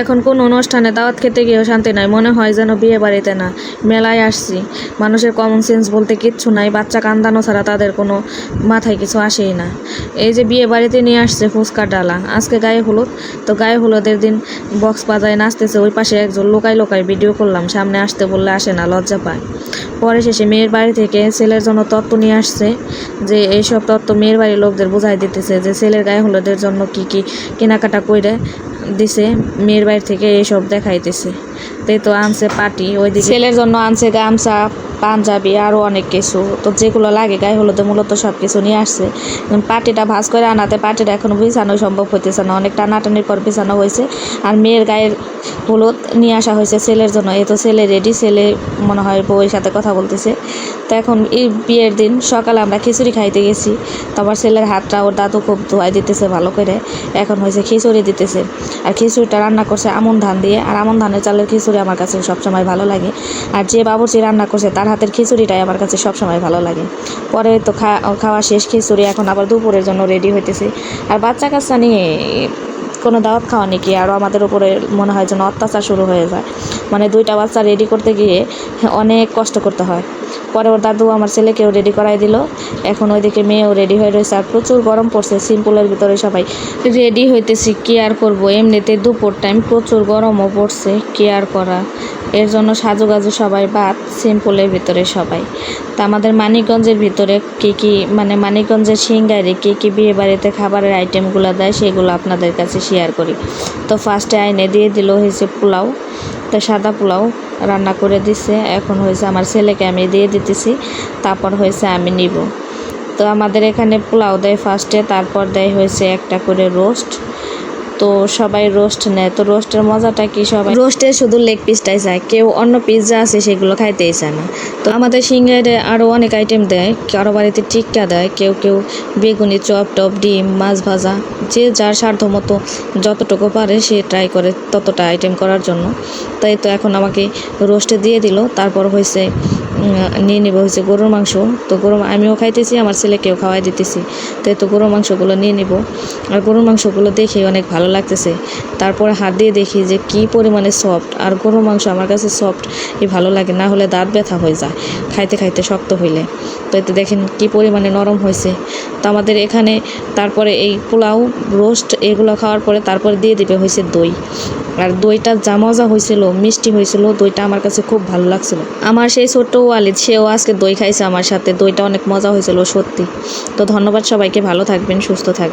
এখন কোন অনুষ্ঠানে দাওয়াত খেতে গিয়েও শান্তি নাই। মনে হয় যেন বিয়ে বাড়িতে না। মেলায় আসছি। মানুষের কমন সেন্স বলতে কিচ্ছু নাই। বাচ্চা কান্দানো ছাড়া তাদের কোনো মাথায় কিছু আসেই না। এই যে বিয়ে বাড়িতে নিয়ে আসছে ফুচকা ডালা। আজকে গায়ে হলুদ। তো গায়ে হলুদের দিন বক্স বাজায় নাচতেছে। ওই পাশে একজন লোকাই লোকাই ভিডিও করলাম। সামনে আসতে বললে আসে না, লজ্জা পায়। পরে শেষে মেয়ের বাড়ি থেকে ছেলের জন্য তত্ত্ব নিয়ে আসছে যে এইসব তত্ত্ব মেয়ের বাড়ির লোকদের বোঝাই দিতেছে যে ছেলের গায়ে হলুদের জন্য কি কি কেনাকাটা করে দিছে, মেয়ের বাড়ি থেকে এইসব দেখাইতেছে। তাই তো আনছে পাটি, ওইদিকে ছেলের জন্য আনছে গামছা, পাঞ্জাবি আরও অনেক কিছু। তো যেগুলো লাগে গায়ে হলুদে মূলত সব কিছু নিয়ে আসছে। পাটিটা ভাজ করে আনাতে পাটিটা এখনও বিছানো সম্ভব হইতেছে না। অনেক টানাটানির পর বিছানো হয়েছে। আর মেয়ের গায়ের হলুদ নিয়ে আসা হয়েছে ছেলের জন্য। এই তো ছেলে রেডি ছেলে মনে হয় বউয়ের সাথে কথা বলতেছে। তো এখন এই বিয়ের দিন সকালে আমরা খিচুড়ি খাইতে গেছি। তারপর ছেলের হাতটা, ওর দাদু খুব ধোয়াই দিতেছে ভালো করে। এখন হয়েছে খিচুড়ি দিতেছে। আর খিচুড়িটা রান্না করছে আমন ধান দিয়ে। আর আমন ধানের চালের খিচুড়ি আমার কাছে সবসময় ভালো লাগে। আর যে বাবুর্চি রান্না করছে, তার হাতের খিচুড়িটাই আমার কাছে সবসময় ভালো লাগে। পরে তো খাওয়া শেষ, খিচুড়ি এখন আবার দুপুরের জন্য রেডি হইতেছে। আর বাচ্চা কাচ্চা নিয়ে কোনো দাওয়াত খাওয়া নাকি? আরও আমাদের উপরে মনে হয় যেন অত্যাচার শুরু হয়ে যায়। মানে দুইটা বাচ্চা রেডি করতে গিয়ে অনেক কষ্ট করতে হয়। পরে ওর দাদু আমার ছেলেকেও রেডি করাই দিল। এখন ওইদিকে মেয়েও রেডি হয়ে রয়েছে আর প্রচুর গরম পড়ছে সিম্পলের ভিতরে সবাই। রেডি হইতেছি কি আর করব। এমনিতে দুপুর টাইম প্রচুর গরমও পড়ছে কি আর করা। এর জন্য সাজুগাজু সবাই বাদ সিম্পলের ভিতরে সবাই। তা আমাদের মানিকগঞ্জের ভিতরে কী কী মানে মানিকগঞ্জের সিঙ্গারে কী কী বিয়ে বাড়িতে খাবারের আইটেমগুলো দেয়, সেগুলো আপনাদের কাছে শেয়ার করি। তো ফার্স্টে আইনে দিয়ে দিল হয়েছে পোলাও, তো সাদা পোলাও। রান্না করে দিছে। এখন হয়েছে আমার ছেলেকে আমি দিয়ে দিতেছি, তারপর হয়েছে আমি নিব। তো আমাদের এখানে পোলাও দেয় ফার্স্টে তারপর দেয় হয়েছে একটা করে রোস্ট তো সবাই রোস্ট নেয়। তো রোস্টের মজাটা কি সবাই? রোস্টে শুধু লেগ পিসটাই চায়। কেউ অন্য যা আছে, সেগুলো খাইতেই চায় না। তো আমাদের সিঙ্গারে আরও অনেক আইটেম দেয়। কারও বাড়িতে টিক্কা দেয়, কেউ কেউ বেগুনি, চপ টপ, ডিম, মাছ ভাজা, যে যার সাধ্য মতো যতটুকু পারে সে ট্রাই করে ততটা আইটেম করার জন্য। তাই তো এখন আমাকে রোস্টে দিয়ে দিল। তারপর হয়েছে নিয়ে নেব হচ্ছে গরুর মাংস। তো গরু আমিও খাইতেছি, আমার ছেলেকেও খাওয়াই দিতেছি। তো তো গরুর মাংসগুলো নিয়ে নিব। আর গরুর মাংসগুলো দেখে অনেক ভালো লাগতেছে। তারপরে হাত দিয়ে দেখি যে কি পরিমাণে সফট আর গরুর মাংস আমার কাছে সফট ভালো লাগে, না হলে দাঁত ব্যথা হয়ে যায়। খাইতে খাইতে শক্ত হইলে। তো এতে দেখেন কি পরিমাণে নরম হয়েছে। তো আমাদের এখানে তারপরে এই পোলাও, রোস্ট এগুলো খাওয়ার পরে তারপরে দিয়ে দিবে হয়েছে দই। আর দইটা যা মজা হয়েছিল মিষ্টি হয়েছিল দইটা আমার কাছে খুব ভালো লাগছিল। আমার সেই ছোট্ট ওয়ালিদ, সেও আজকে দই খাইছে আমার সাথে। দইটা অনেক মজা হয়েছিল সত্যি। তো ধন্যবাদ সবাইকে, ভালো থাকবেন, সুস্থ থাকবেন।